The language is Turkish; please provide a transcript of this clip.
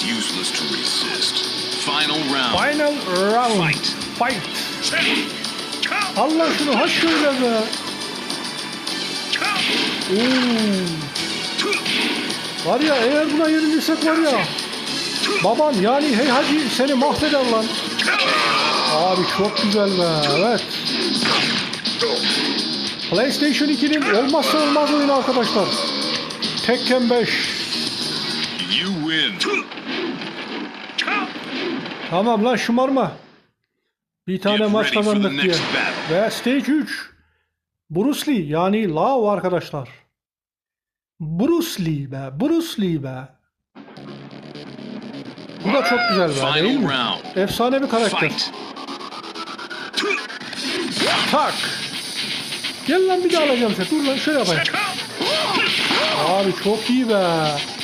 It's useless to resist. Final round. Final round. Fight. Fight. Allah şunu ha şöyle be. Oo. Var ya eğer buna yenilirsek var ya. Baban yani hey hacı seni mahveder lan. Abi çok güzel be. Evet. PlayStation 2'nin olmazsa olmaz oyunu arkadaşlar. Tekken 5. You win. Tamam lan şımarma. Bir tane Get maç kazandık diye. Ve stage 3. Bruce Lee yani Lao arkadaşlar. Bruce Lee be. Bruce Lee be. Bu da çok güzel be değil mi? round. Efsane bir karakter. Fight. Tak. Gel lan bir daha alacağım seni. Dur lan şöyle yapayım. Abi çok iyi be.